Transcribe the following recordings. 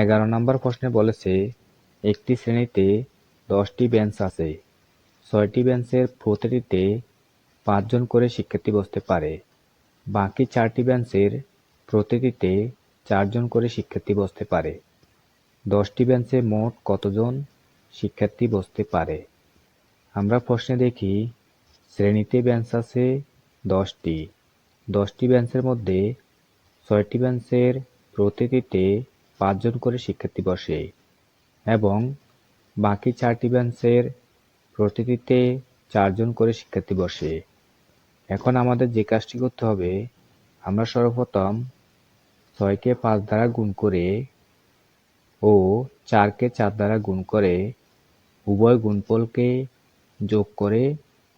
এগারো নম্বর প্রশ্নে বলেছে, একটি শ্রেণীতে দশটি বেঞ্চ আছে। ছয়টি বেঞ্চের প্রতিটিতে পাঁচজন করে শিক্ষার্থী বসতে পারে। বাকি চারটি বেঞ্চের প্রতিটিতে চারজন করে শিক্ষার্থী বসতে পারে। দশটি বেঞ্চে মোট কতজন শিক্ষার্থী বসতে পারে? আমরা প্রশ্নে দেখি, শ্রেণীতে বেঞ্চ আছে দশটি। দশটি বেঞ্চের মধ্যে ছয়টি বেঞ্চের প্রতিটিতে পাঁচজন করে শিক্ষার্থী বসে এবং বাকি চারটি বেঞ্চের প্রতিটিতে চারজন করে শিক্ষার্থী বসে। এখন আমাদের যে কাজটি করতে হবে, আমরা সর্বপ্রথম ছয়কে পাঁচ দ্বারা গুণ করে ও চারকে চার দ্বারা গুণ করে উভয় গুণফলকে যোগ করে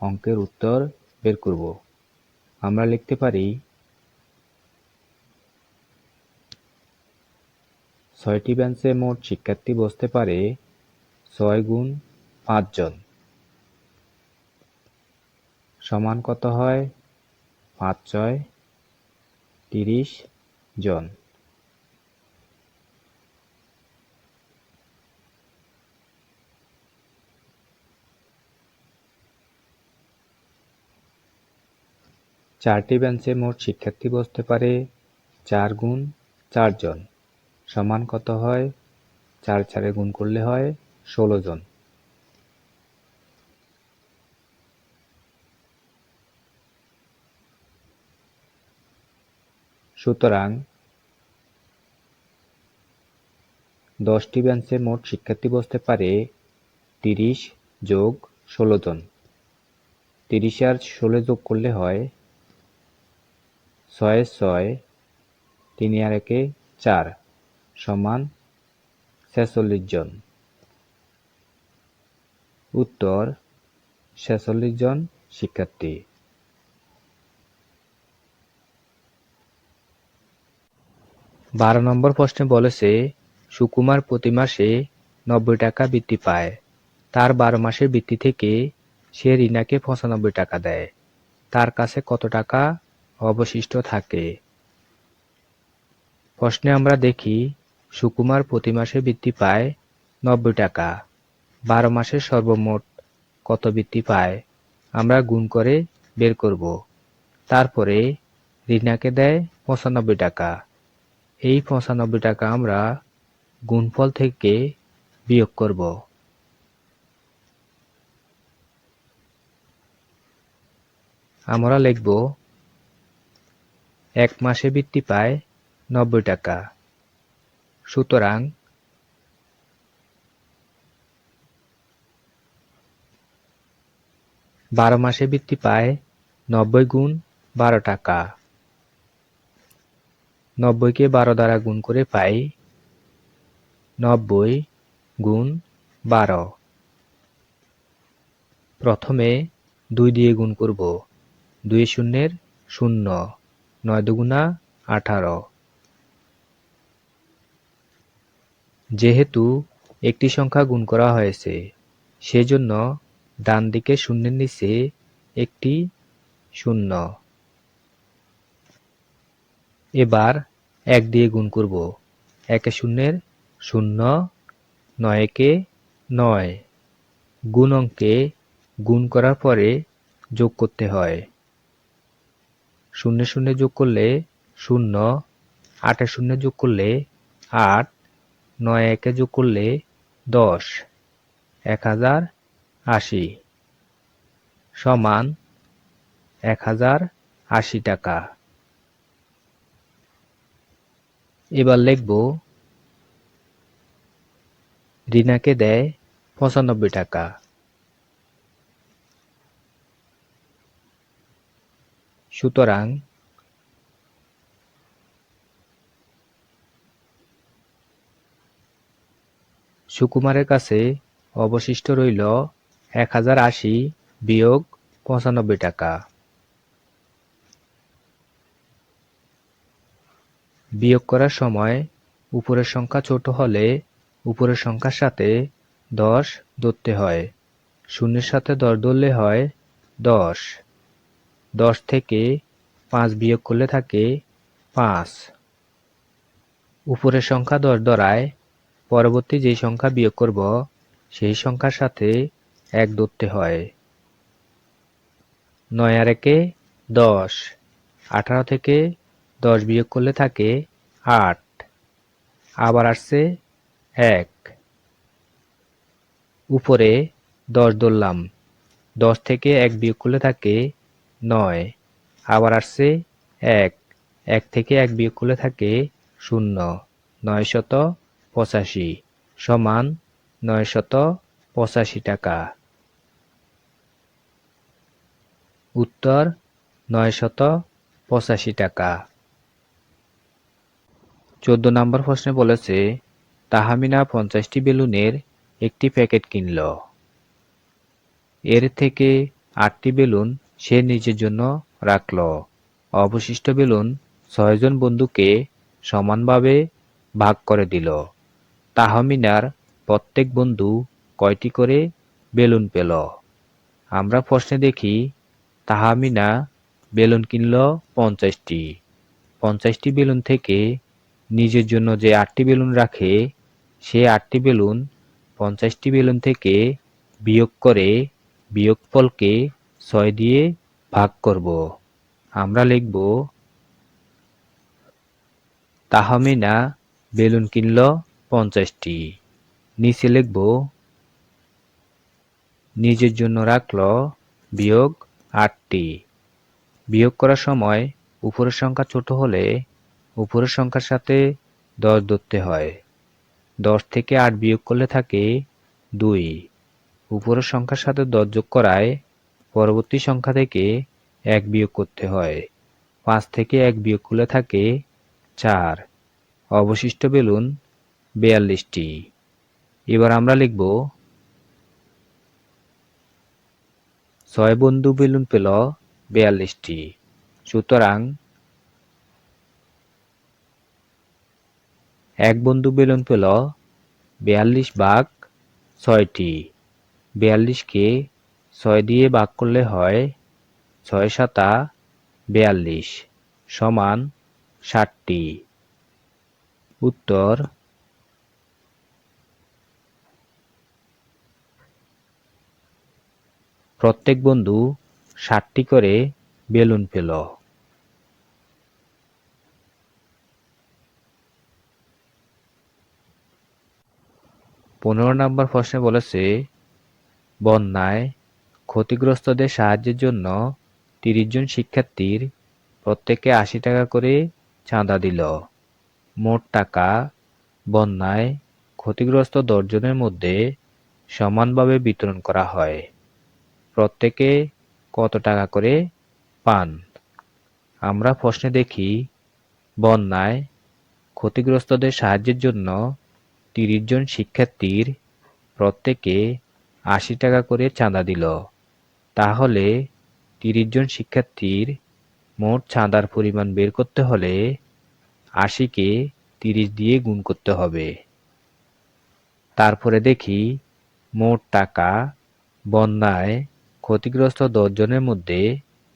অঙ্কের উত্তর বের করব। আমরা লিখতে পারি ছয়টি বেঞ্চে মোট শিক্ষার্থী বসতে পারে ছয় গুণ পাঁচজন সমান কত হয়? পাঁচ, ছয়, তিরিশ জন। চারটি বেঞ্চে মোট শিক্ষার্থী বসতে পারে চার গুণ চারজন সমান কত হয়? চার চারে গুণ করলে হয় ষোলো জন। সুতরাং দশটি বেঞ্চে মোট শিক্ষার্থী বসতে পারে তিরিশ যোগ ষোলো জন। তিরিশ আর ষোলো যোগ করলে হয় ছয় ছয়, তিন আর একে চার। সমান ছেচল্লিশ জন। উত্তর, ছেচল্লিশ জন শিক্ষার্থী। বারো নম্বর প্রশ্নে বলেছে, সুকুমার প্রতি মাসে নব্বই টাকা বৃত্তি পায়। তার বারো মাসের বৃত্তি থেকে সে রিনাকে পঁচানব্বই টাকা দেয়। তার কাছে কত টাকা অবশিষ্ট থাকে? প্রশ্নে আমরা দেখি সুকুমার প্রতি মাসে বৃত্তি পায় নব্বই টাকা। বারো মাসের সর্বমোট কত বৃত্তি পায়? আমরা গুণ করে বের করব। তারপরে রিনাকে দেয় পঁচানব্বই টাকা। এই পঁচানব্বই টাকা আমরা গুণফল থেকে বিয়োগ করব। আমরা লিখব, এক মাসে বৃত্তি পায় নব্বই টাকা। সুতরাং বারো মাসে বৃত্তি পায় নব্বই গুণ বারো টাকা। নব্বইকে বারো দ্বারা গুণ করে পাই নব্বই গুণ বারো। প্রথমে দুই দিয়ে গুণ করব, দুই শূন্যের শূন্য, নয় দুগুণা আঠারো। যেহেতু একটি সংখ্যা গুণ করা হয়েছে, সেজন্য ডান দিকে শূন্যের নিচে একটি শূন্য। এবার এক দিয়ে গুণ করব। একে শূন্যের শূন্য, নয় একে নয়। গুণ অঙ্কে গুণ করার পরে যোগ করতে হয়। শূন্য শূন্য যোগ করলে শূন্য আটে শূন্য যোগ করলে আট নয় একে যোগ করলে দশ, এক হাজার আশি সমান এক হাজার আশি টাকা। এবার লিখব, রিনাকে দেয় পঁচানব্বই টাকা। সুতরাং সুকুমারের কাছে অবশিষ্ট রইল এক হাজার আশি বিয়োগ পঁচানব্বই টাকা। বিয়োগ করার সময় উপরের সংখ্যা ছোট হলে উপরের সংখ্যার সাথে দশ ধরতে হয়। শূন্যের সাথে দশ ধরলে হয় দশ। দশ থেকে পাঁচ বিয়োগ করলে থাকে পাঁচ। উপরের সংখ্যা দশ ধরায় পরবর্তী যে সংখ্যা বিয়োগ করব, সেই সংখ্যার সাথে এক ধরতে হয়। নয় আর একে দশ। আঠারো থেকে দশ বিয়োগ করলে থাকে আট। আবার আসছে এক। উপরে দশ ধরলাম। দশ থেকে এক বিয়োগ করলে থাকে নয়। আবার আসছে এক। এক থেকে এক বিয়োগ করলে থাকে শূন্য। নয় শত পঁচাশি সমান নয় শত পঁচাশি টাকা। উত্তর নয় শত পঁচাশি টাকা। চোদ্দ নম্বর প্রশ্নে বলেছে, তাহামিনা পঞ্চাশটি বেলুনের একটি প্যাকেট কিনল। এর থেকে আটটি বেলুন সে নিজের জন্য রাখল। অবশিষ্ট বেলুন ছয়জন বন্ধুকে সমানভাবে ভাগ করে দিল। তাহমিনার প্রত্যেক বন্ধু কয়টি করে বেলুন পেল? আমরা প্রশ্নে দেখি তাহামিনা বেলুন কিনল পঞ্চাশটি। পঞ্চাশটি বেলুন থেকে নিজের জন্য যে আটটি বেলুন রাখে, সে আটটি বেলুন পঞ্চাশটি বেলুন থেকে বিয়োগ করে বিয়োগফলকে ছয় দিয়ে ভাগ করব। আমরা লিখব তাহমিনা বেলুন কিনল পঞ্চাশটি। নিচে লিখব, নিজের জন্য রাখল বিয়োগ আটটি। বিয়োগ করার সময় উপরের সংখ্যা ছোট হলে উপরের সংখ্যার সাথে দশ ধরতে হয়। দশ থেকে আট বিয়োগ করলে থাকে দুই। উপরের সংখ্যার সাথে দশ যোগ করায় পরবর্তী সংখ্যা থেকে এক বিয়োগ করতে হয়। পাঁচ থেকে এক বিয়োগ করলে থাকে চার। অবশিষ্ট বেলুন বেয়াল্লিশটি। এবার আমরা লিখব, ছয় বন্ধু বেলুন পেল বেয়াল্লিশটি। সুতরাং এক বন্ধু বেলুন পেল বেয়াল্লিশ ভাগ ছয়টি। বেয়াল্লিশকে ছয় দিয়ে ভাগ করলে হয় ছয় সাতা বেয়াল্লিশ সমান ষাটটি। উত্তর প্রত্যেক বন্ধু সাতটি করে বেলুন পেল পনেরো নম্বর প্রশ্নে বলেছে, বন্যায় ক্ষতিগ্রস্তদের সাহায্যের জন্য তিরিশ জন শিক্ষার্থীর প্রত্যেকে আশি টাকা করে চাঁদা দিল। মোট টাকা বন্যায় ক্ষতিগ্রস্ত দশজনের মধ্যে সমানভাবে বিতরণ করা হয়। প্রত্যেকে কত টাকা করে পান? আমরা প্রশ্নে দেখি, বন্যায় ক্ষতিগ্রস্তদের সাহায্যের জন্য তিরিশ জন শিক্ষার্থীর প্রত্যেকে আশি টাকা করে চাঁদা দিল। তাহলে তিরিশ জন শিক্ষার্থীর মোট চাঁদার পরিমাণ বের করতে হলে আশিকে তিরিশ দিয়ে গুণ করতে হবে। তারপরে দেখি, মোট টাকা বন্যায় ক্ষতিগ্রস্ত দশজনের মধ্যে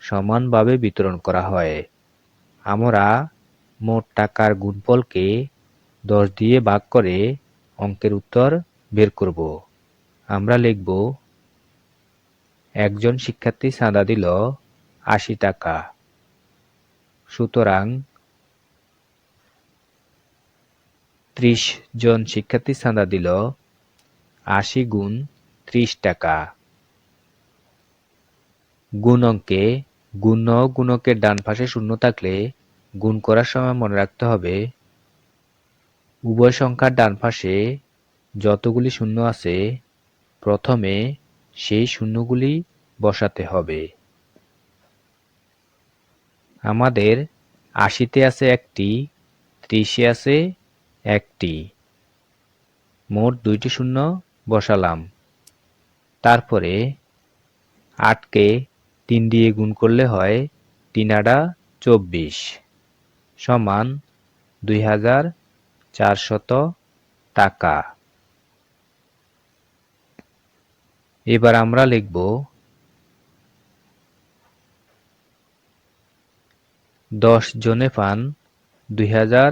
সমানভাবে বিতরণ করা হয়। আমরা মোট টাকার গুণফলকে দশ দিয়ে ভাগ করে অঙ্কের উত্তর বের করব। আমরা লিখব, একজন শিক্ষার্থী চাঁদা দিল আশি টাকা। সুতরাং ত্রিশ জন শিক্ষার্থী চাঁদা দিল আশি গুণ ত্রিশ টাকা। গুণ অঙ্কে গুণ ও গুণকের ডান পাশে শূন্য থাকলে গুণ করার সময় মনে রাখতে হবে। উভয় সংখ্যার ডান পাশে যতগুলি শূন্য আছে, প্রথমে সেই শূন্যগুলি বসাতে হবে। আমাদের আশিতে আছে একটি, ত্রিশে আছে একটি। মোট দুইটি শূন্য বসালাম। তারপরে আটকে তিন দিয়ে গুণ করলে হয় তিন আডা চব্বিশ সমান দুই হাজার চারশত টাকা। এবার আমরা লিখব দশ জনে পান দুই হাজার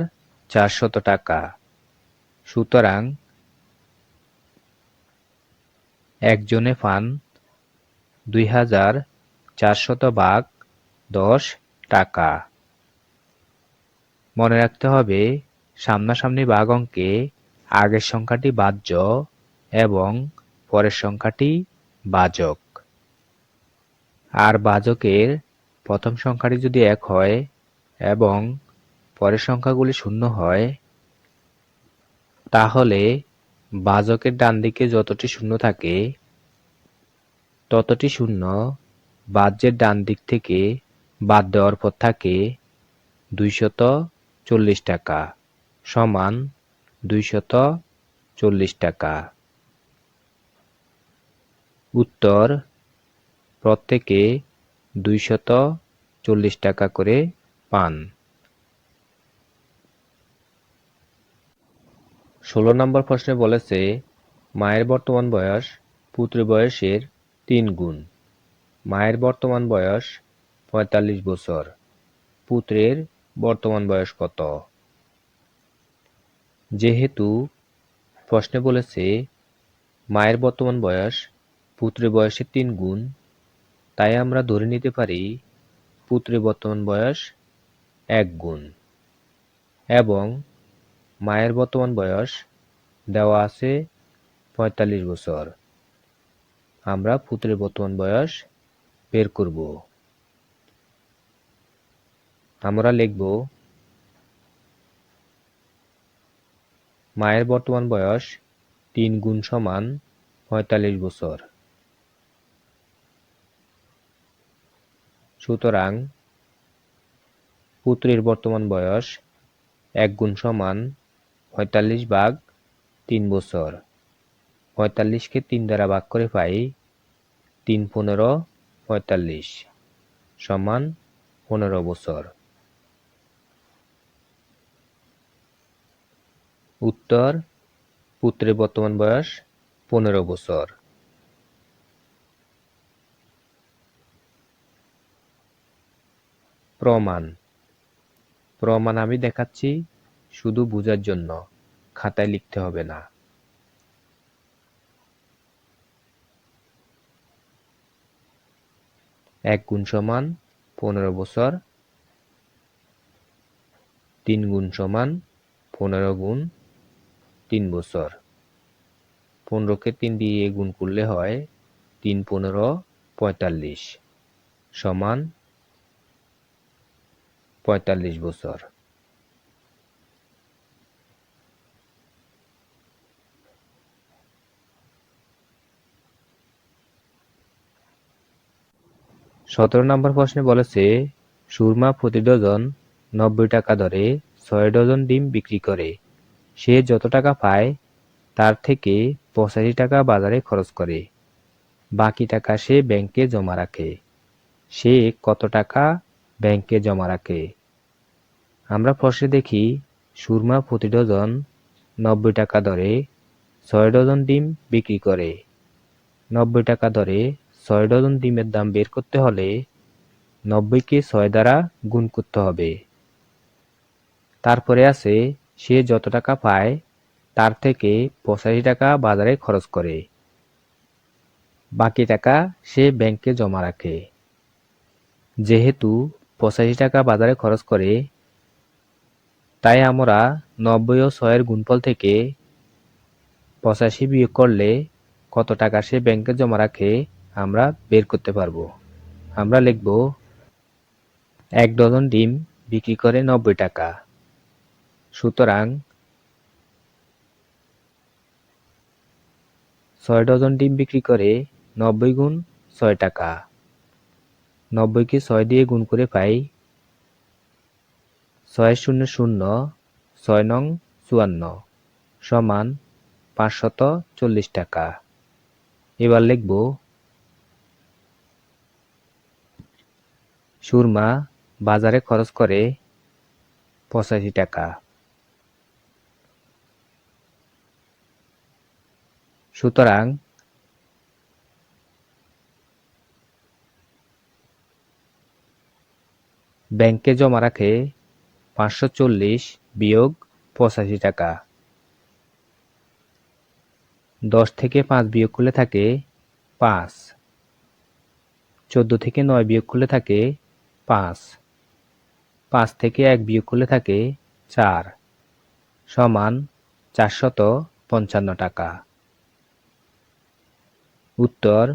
চারশত টাকা। সুতরাং একজনে পান দুই হাজার চারশত ভাগ দশ টাকা। মনে রাখতে হবে, সামনাসামনি ভাগ অঙ্কে আগের সংখ্যাটি বাহ্য এবং পরের সংখ্যাটি বাজক। আর বাজকের প্রথম সংখ্যাটি যদি এক হয় এবং পরের সংখ্যাগুলি শূন্য হয়, তাহলে বাজকের ডান দিকে যতটি শূন্য থাকে, ততটি শূন্য বাহ্যের ডান দিক থেকে বাদ দেওয়ার পর থাকে দুইশত চল্লিশ টাকা সমান দুইশত চল্লিশ টাকা। উত্তর, প্রত্যেকে দুইশত চল্লিশ টাকা করে পান। ষোলো নম্বর প্রশ্নে বলেছে, মায়ের বর্তমান বয়স পুত্রের বয়সের তিন গুণ। মায়ের বর্তমান বয়স পঁয়তাল্লিশ বছর। পুত্রের বর্তমান বয়স কত? যেহেতু প্রশ্নে বলেছে, মায়ের বর্তমান বয়স পুত্রের বয়সের তিন গুণ, তাই আমরা ধরে নিতে পারি পুত্রের বর্তমান বয়স এক গুণ। এবং মায়ের বর্তমান বয়স দেওয়া আছে পঁয়তাল্লিশ বছর। আমরা পুত্রের বর্তমান বয়স বের করব। আমরা লিখব, মায়ের বর্তমান বয়স তিন গুণ সমান পঁয়তাল্লিশ বছর। সুতরাং পুত্রের বর্তমান বয়স এক গুণ সমান পঁয়তাল্লিশ ভাগ তিন বছর। পঁয়তাল্লিশকে তিন দ্বারা ভাগ করে পাই তিন পনেরো পঁয়তাল্লিশ সমান পনেরো বছর। উত্তর, পুত্রের বর্তমান বয়স পনেরো বছর। প্রমাণ। প্রমাণ আমি দেখাচ্ছি শুধু বোঝার জন্য, খাতায় লিখতে হবে না। এক গুণ সমান পনেরো বছর। তিন গুণ সমান পনেরো গুণ তিন বছর। পনেরোকে তিন দিয়ে গুণ করলে হয় তিন পনেরো পঁয়তাল্লিশ সমান পঁয়তাল্লিশ বছর। সতেরো নম্বর প্রশ্নে বলেছে, সুরমা প্রতি ডজন নব্বই টাকা দরে ছয় ডজন ডিম বিক্রি করে। সে যত টাকা পায়, তার থেকে পঁচাশি টাকা বাজারে খরচ করে। বাকি টাকা সে ব্যাংকে জমা রাখে। সে কত টাকা ব্যাংকে জমা রাখে? আমরা প্রশ্নে দেখি, সুরমা প্রতি ডজন নব্বই টাকা দরে ছয় ডজন ডিম বিক্রি করে। নব্বই টাকা দরে ছয় ডজন ডিমের দাম বের করতে হলে নব্বইকে ছয় দ্বারা গুণ করতে হবে। তারপরে আছে, সে যত টাকা পায়, তার থেকে পঁচাশি টাকা বাজারে খরচ করে। বাকি টাকা সে ব্যাংকে জমা রাখে। যেহেতু পঁচাশি টাকা বাজারে খরচ করে, তাই আমরা নব্বই ও ছয়ের গুণফল থেকে পঁচাশি বিয়োগ করলে কত টাকা সে ব্যাংকে জমা রাখে আমরা বের করতে পারব। আমরা লিখব, এক ডজন ডিম বিক্রি করে নব্বই টাকা। সুতরাং, ছয় ডজন ডিম বিক্রি করে নব্বই গুণ ছয় টাকা। নব্বইকে ছয় দিয়ে গুণ করে পাই ছয় শূন্য শূন্য ছয় নং চুয়ান্ন সমান পাঁচশত চল্লিশ টাকা। এবার লিখব সুরমা বাজারে খরচ করে পঁচাশি টাকা। সুতরাং ব্যাংকে জমা রাখে পাঁচশো চল্লিশ বিয়োগ পঁচাশি টাকা। দশ থেকে পাঁচ বিয়োগ করলে থাকে পাঁচ। চোদ্দ থেকে নয় বিয়োগ করলে থাকে পাঁচ। পাঁচ থেকে এক বিয়োগ করলে থাকে চার। সমান চারশত পঞ্চান্ন টাকা। উত্তর,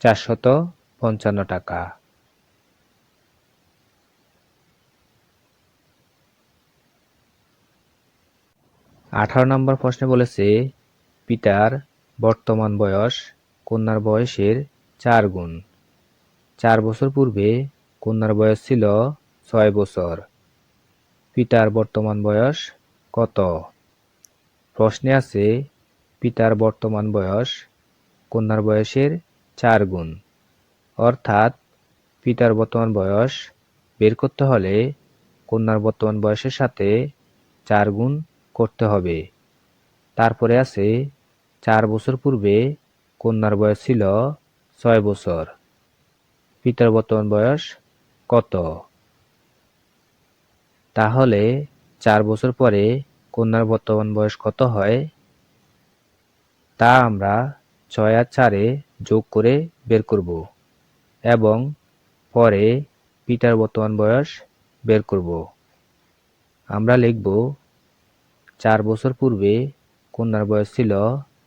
চারশত পঞ্চান্ন টাকা। আঠারো নম্বর প্রশ্নে বলেছে, পিতার বর্তমান বয়স কন্যার বয়সের চার গুণ। চার বছর পূর্বে কন্যার বয়স ছিল ছয় বছর। পিতার বর্তমান বয়স কত? প্রশ্নে আছে, পিতার বর্তমান বয়স কন্যার বয়সের চার গুণ। অর্থাৎ পিতার বর্তমান বয়স বের করতে হলে কন্যার বর্তমান বয়সের সাথে চার গুণ করতে হবে। তারপরে আছে, চার বছর পূর্বে কন্যার বয়স ছিল ছয় বছর। পিতার বর্তমান বয়স কত? তাহলে চার বছর পরে কন্যার বর্তমান বয়স কত হয়? তা আমরা ছয় আর চারে যোগ করে বের করব এবং পরে পিতার বর্তমান বয়স বের করব। আমরা লিখব, চার বছর পূর্বে কন্যার বয়স ছিল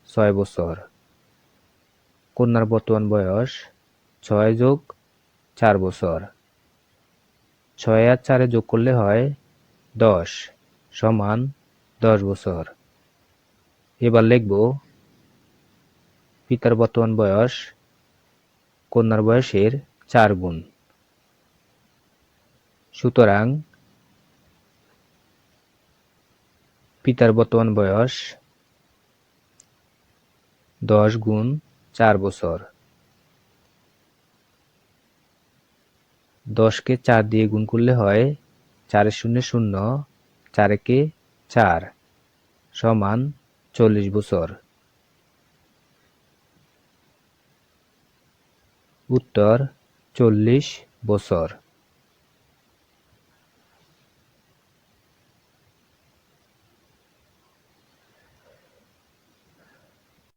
ছয় বছর। কন্যার বর্তমান বয়স ছয় যোগ চার বছর। ছয় আর চারে যোগ করলে হয় দশ সমান দশ বছর। এবার লিখব পিতার বর্তমান বয়স কন্যার বয়সের চার গুণ। সুতরাং পিতার বর্তমান বয়স দশ গুণ চার বছর। দশকে চার দিয়ে গুণ করলে হয় চার শূন্য শূন্য, চারেকে চার সমান চল্লিশ বছর। উত্তর, চল্লিশ বছর।